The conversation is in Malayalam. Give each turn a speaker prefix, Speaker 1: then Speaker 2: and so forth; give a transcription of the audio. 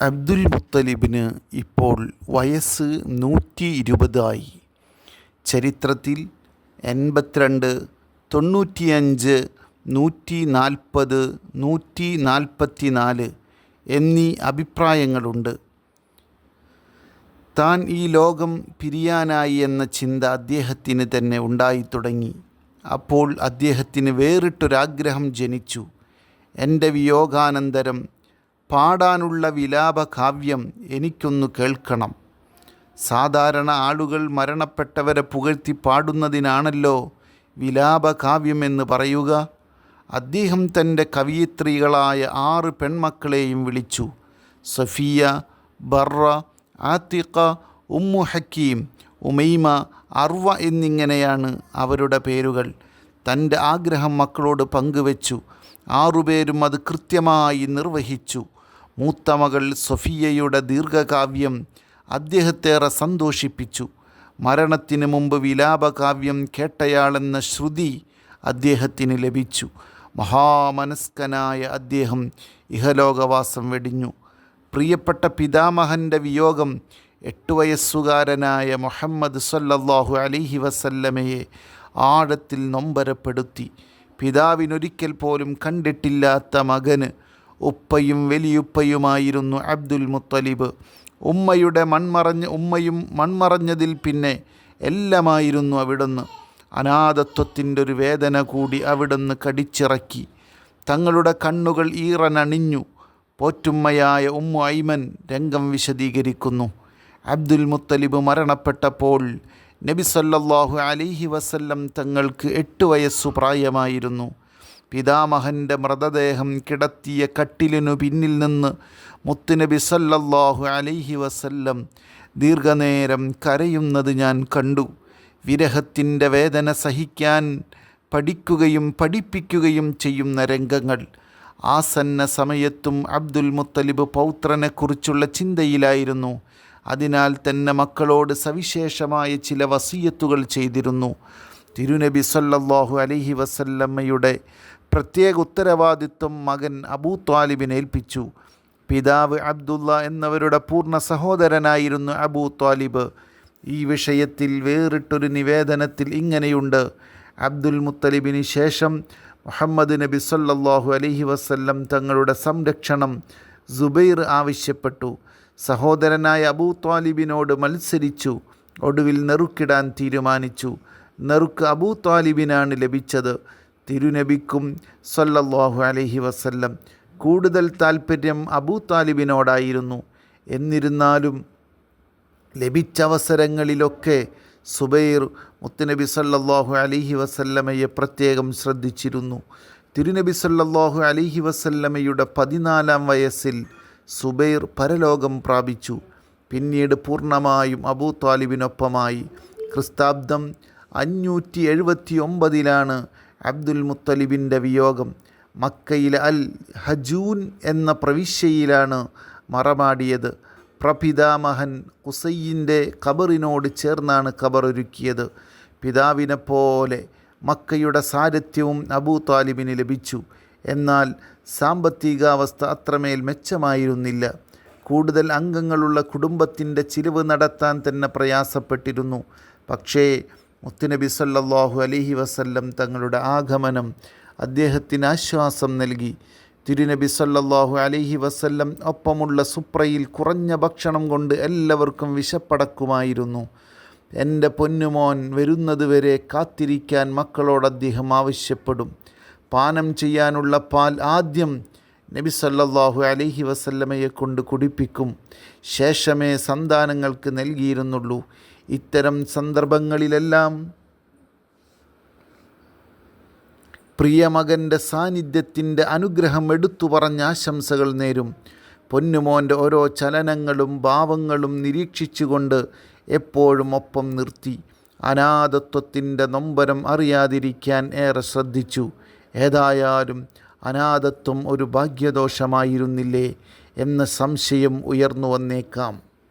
Speaker 1: അബ്ദുൽ മുത്തലിബിന് ഇപ്പോൾ വയസ്സ് നൂറ്റി ഇരുപതായി ചരിത്രത്തിൽ എൺപത്തിരണ്ട് തൊണ്ണൂറ്റിയഞ്ച് നൂറ്റി നാൽപ്പത് നൂറ്റി നാൽപ്പത്തി നാല് എന്നീ അഭിപ്രായങ്ങളുണ്ട്. താൻ ഈ ലോകം പിരിയാനായി എന്ന ചിന്ത അദ്ദേഹത്തിന് തന്നെ ഉണ്ടായിത്തുടങ്ങി അപ്പോൾ അദ്ദേഹത്തിന് വേറിട്ടൊരാഗ്രഹം ജനിച്ചു. എന്റെ വിയോഗാനന്തരം പാടാനുള്ള വിലാപകാവ്യം എനിക്കൊന്നു കേൾക്കണം. സാധാരണ ആളുകൾ മരണപ്പെട്ടവരെ പുകഴ്ത്തി പാടുന്നതിനാണല്ലോ വിലാപകാവ്യമെന്ന് പറയുക. അദ്ദേഹം തന്റെ കവിയത്രികളായ ആറ് പെൺമക്കളെയും വിളിച്ചു. Safiya Bara Atiqa Ummu Hakeem Umaima Arwa എന്നിങ്ങനെയാണ് അവരുടെ പേരുകൾ. തന്റെ ആഗ്രഹം മക്കളോട് പങ്കുവച്ചു. ആറുപേരും അത് കൃത്യമായി നിർവഹിച്ചു. മൂത്ത മകൾ സൊഫിയയുടെ ദീർഘകാവ്യം അദ്ദേഹത്തേറെ സന്തോഷിപ്പിച്ചു. മരണത്തിന് മുമ്പ് വിലാപകാവ്യം കേട്ടയാളെന്ന ശ്രുതി അദ്ദേഹത്തിന് ലഭിച്ചു. മഹാമനസ്കനായ അദ്ദേഹം ഇഹലോകവാസം വെടിഞ്ഞു. പ്രിയപ്പെട്ട പിതാമഹന്റെ വിയോഗം എട്ട് വയസ്സുകാരനായ മുഹമ്മദ് സല്ലല്ലാഹു അലിഹി വസല്ലമയെ ആഴത്തിൽ നൊമ്പരപ്പെടുത്തി. പിതാവിനൊരിക്കൽ പോലും കണ്ടിട്ടില്ലാത്ത മകന് ഉപ്പയും വലിയുപ്പയുമായിരുന്നു അബ്ദുൽ മുത്തലിബ്. ഉമ്മയുടെ മൺമറഞ്ഞ് ഉമ്മയും മൺമറഞ്ഞതിൽ പിന്നെ എല്ലാമായിരുന്നു അവിടുന്ന്. അനാഥത്വത്തിന്റെ ഒരു വേദന കൂടി അവിടുന്ന് കടിച്ചിറക്കി. തങ്ങളുടെ കണ്ണുകൾ ഈറനണിഞ്ഞു. പോറ്റുമ്മയായ ഉമ്മു ഐമൻ രംഗം വിശദീകരിക്കുന്നു. അബ്ദുൽ മുത്തലിബ് മരണപ്പെട്ടപ്പോൾ നബി സല്ലല്ലാഹു അലൈഹി വസല്ലം തങ്ങൾക്ക് എട്ട് വയസ്സു പ്രായമായിരുന്നു. പിതാമഹന്റെ മൃതദേഹം കിടത്തിയ കട്ടിലിനു പിന്നിൽ നിന്ന് മുത്തുനബി സല്ലല്ലാഹു അലൈഹി വസല്ലം ദീർഘനേരം കരയുന്നത് ഞാൻ കണ്ടു. വിരഹത്തിന്റെ വേദന സഹിക്കാൻ പഠിക്കുകയും പഠിപ്പിക്കുകയും ചെയ്യുന്ന രംഗങ്ങൾ. ആസന്ന സമയത്തും അബ്ദുൽ മുത്തലിബ് പൗത്രനെക്കുറിച്ചുള്ള ചിന്തയിലായിരുന്നു. അതിനാൽ തന്നെ മക്കളോട് സവിശേഷമായ ചില വസീയത്തുകൾ ചെയ്തിരുന്നു. തിരുനബി സല്ലല്ലാഹു അലൈഹി വസല്ലമ്മയുടെ പ്രത്യേക ഉത്തരവാദിത്വം മകൻ അബൂ ത്വാലിബിനെ ഏൽപ്പിച്ചു. പിതാവ് അബ്ദുള്ള എന്നവരുടെ പൂർണ സഹോദരനായിരുന്നു അബൂ ത്വാലിബ്. ഈ വിഷയത്തിൽ വേറിട്ടൊരു നിവേദനത്തിൽ ഇങ്ങനെയുണ്ട്. അബ്ദുൽ മുത്തലിബിന് ശേഷം മുഹമ്മദ് നബി സല്ലല്ലാഹു അലൈഹി വസല്ലം തങ്ങളുടെ സംരക്ഷണം സുബൈർ ആവശ്യപ്പെട്ടു. സഹോദരനായ അബൂ ത്വാലിബിനോട് മത്സരിച്ചു. ഒടുവിൽ നെറുക്കിടാൻ തീരുമാനിച്ചു. നെറുക്ക് അബൂ താലിബിനാണ് ലഭിച്ചത്. തിരുനബിക്കും സല്ലല്ലാഹു അലഹി വസല്ലം കൂടുതൽ താൽപ്പര്യം അബൂ താലിബിനോടായിരുന്നു. എന്നിരുന്നാലും ലഭിച്ച അവസരങ്ങളിലൊക്കെ സുബൈർ മുത്തുനബി സല്ലല്ലാഹു അലിഹി വസല്ലമയെ പ്രത്യേകം ശ്രദ്ധിച്ചിരുന്നു. തിരുനബി സല്ലല്ലാഹു അലിഹി വസല്ലമയുടെ പതിനാലാം വയസ്സിൽ സുബൈർ പരലോകം പ്രാപിച്ചു. പിന്നീട് പൂർണമായും അബൂ താലിബിനൊപ്പമായി. ക്രിസ്താബ്ദം അഞ്ഞൂറ്റി എഴുപത്തി ഒമ്പതിലാണ് അബ്ദുൽ മുത്തലിബിന്റെ വിയോഗം. മക്കയിലെ അൽ ഹജൂൻ എന്ന പ്രവിശ്യയിലാണ് മറമാടിയത്. പ്രപിതാമഹൻ കുസൈയിന്റെ ഖബറിനോട് ചേർന്നാണ് ഖബറൊരുക്കിയത്. പിതാവിനെ പോലെ മക്കയുടെ സാരഥ്യവും അബൂ താലിബിന് ലഭിച്ചു. എന്നാൽ സാമ്പത്തികാവസ്ഥ അത്രമേൽ മെച്ചമായിരുന്നില്ല. കൂടുതൽ അംഗങ്ങളുള്ള കുടുംബത്തിന്റെ ചിലവ് നടത്താൻ തന്നെ പ്രയാസപ്പെട്ടിരുന്നു. പക്ഷേ മുത്തുനബി സല്ലാഹു അലൈഹി വസല്ലം തങ്ങളുടെ ആഗമനം അദ്ദേഹത്തിന് ആശ്വാസം നൽകി. തിരുനബി സല്ലാഹു അലൈഹി വസല്ലം ഒപ്പമുള്ള സുപ്രയിൽ കുറഞ്ഞ ഭക്ഷണം കൊണ്ട് എല്ലാവർക്കും വിശപ്പടക്കുമായിരുന്നു. എന്റെ പൊന്നുമോൻ വരുന്നതുവരെ കാത്തിരിക്കാൻ മക്കളോട് അദ്ദേഹം ആവശ്യപ്പെടും. പാനം ചെയ്യാനുള്ള പാൽ ആദ്യം നബി സല്ലാഹു അലൈഹി വസല്ലമയെ കൊണ്ട് കുടിപ്പിക്കും. ശേഷമേ സന്താനങ്ങൾക്ക് നൽകിയിരുന്നുള്ളൂ. ഇത്തരം സന്ദർഭങ്ങളിലെല്ലാം പ്രിയമകന്റെ സാന്നിധ്യത്തിന്റെ അനുഗ്രഹം എടുത്തു പറഞ്ഞ ആശംസകൾ നേരും. പൊന്നുമോന്റെ ഓരോ ചലനങ്ങളും ഭാവങ്ങളും നിരീക്ഷിച്ചുകൊണ്ട് എപ്പോഴും ഒപ്പം നിർത്തി. അനാഥത്വത്തിന്റെ നൊമ്പരം അറിയാതിരിക്കാൻ ഏറെ ശ്രദ്ധിച്ചു. ഏതായാലും അനാഥത്വം ഒരു ഭാഗ്യദോഷമായിരുന്നില്ലേ എന്ന സംശയം ഉയർന്നു വന്നേക്കാം.